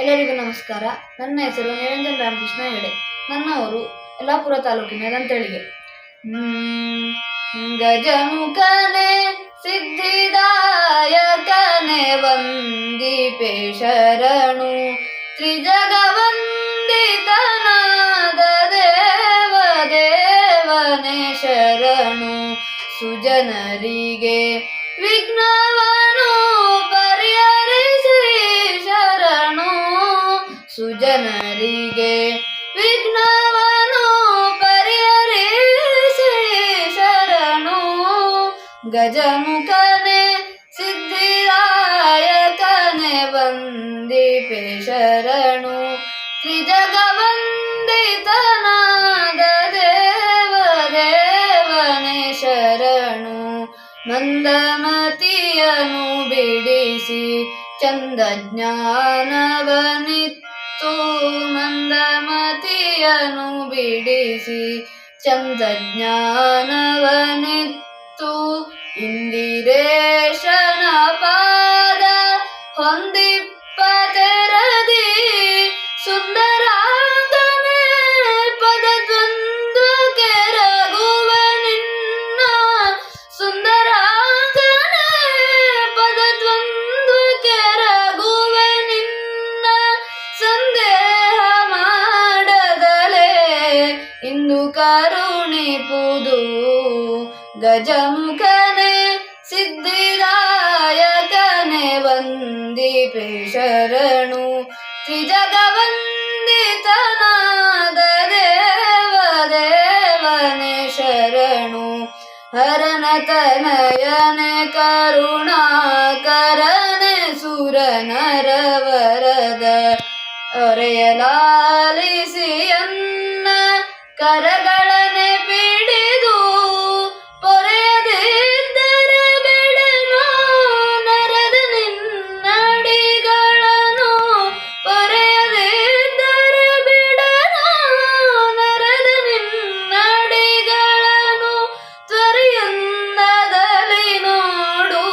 ಎಲ್ಲರಿಗೂ ನಮಸ್ಕಾರ. ನನ್ನ ಹೆಸರು ನಿರಂಜನ್ ರಾಮಕೃಷ್ಣ ಹೆಗಡೆ. ನನ್ನವರು ಯಲ್ಲಾಪುರ ತಾಲೂಕಿನ ದಂತಳಿಗೆ. ಗಜಮುಖನೆ ಸಿದ್ಧಿದಾಯಕನೆ ವಂದಿಪೆ ಶರಣು ತ್ರಿಜಗ ವಂದಿತನಾದ ದೇವ ದೇವನೇ ಶರಣು, ಸುಜನರಿಗೆ ವಿಘ್ನವನು ಸುಜನರಿಗೆ ವಿಘ್ನವನು ಪರಿಹರಿಸಿ ಶರಣು. ಗಜಮುಖನೆ ಸಿದ್ಧಿದಾಯಕನೆ ವಂದಿಪೆ ಶರಣು. ತ್ರಿಜಗ ವಂದಿತನಾದ ದೇವ ದೇವನೇ ಶರಣು. ಮಂದಮತಿಯನು ಬಿಡಿಸಿ ಚಂದ ಜ್ಞಾನವನಿತ್ತು ಮಂದಮತಿಯನು ಬಿಡಿಸಿ ಚಂದ್ರಜ್ಞಾನವನಿತ್ತು ಇಂದಿರೇಶನ ಪಾದ ಹೊಂದಿಪ್ಪ ತೆರದಿ ಸುಂದರಾಂಗನೆ ಕರುಣಿಪುದು ಗಜಮುಖನೆ ಸಿದ್ಧಿದಾಯಕನೆ ವಂದಿಪೆ ಶರಣು. ತ್ರಿಜಗ ವಂದಿತನಾದ ದೇವ ದೇವನೇ ಶರಣು. ಹರನ ತನಯನೆ ಕರುಣಾಕರನೆ ಸುರ ನರವರದ ಒರೆಯಲಾಲಿಸಿಯನ್ನ ಕರಗಳನೆ ಬಿಡಿದು ಪೊರೆಯದಿದ್ದರೆ ಬಿಡನು ನರದ ನಿನ್ನಡಿಗಳನ್ನು ಪೊರೆಯದಿದ್ದರೆ ಬಿಡನು ನರದ ನಿನ್ನಡಿಗಳನ್ನು ತ್ವರಿಯಂದದಲ್ಲಿ ನೋಡು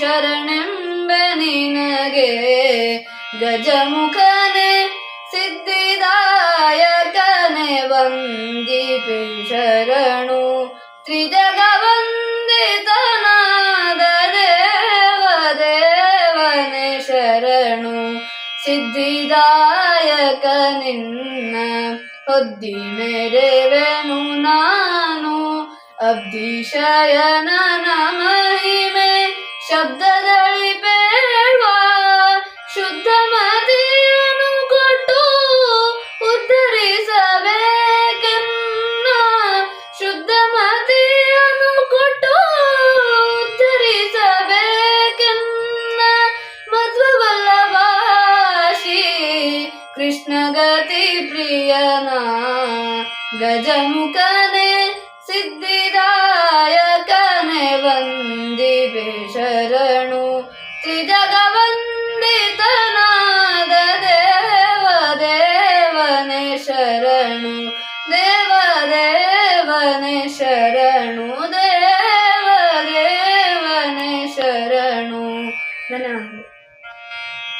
ಶರಣೆಂಬ ನಿನಗೆ ಗಜಮುಖನೆ ಸಿದ್ಧಿದಾಯಕನೆ ವಂದಿಪೆ ಶರಣು ತ್ರಿಜಗ ವಂದಿತನಾದ ದೇವ ದೇವನೆ ಶರಣು. ಸಿದ್ಧಿದಾಯಕ ನಿನ್ನ ಹೊದ್ದಿ ಮೆರೆವೆನು ನಾನು. ಅಬ್ಧಿಶಯನನ ಮಹಿಮೆ, ಶಬ್ದದಳಿ ಬೇಡ್ವ ಶುದ್ಧ ಮತಿಯನ್ನು ಕೃಷ್ಣ ಗತಿ ಪ್ರಿಯನ ಗಜಮುಖನೆ ಸಿದ್ಧಿದಾಯಕನೆ ವಂದಿಪೆ ಶರಣು ತ್ರಿಜಗವಂದಿತನಾದ ದೇವ ದೇವನೆ ಶರಣು ದೇವ ದೇವನೆ ಶರಣು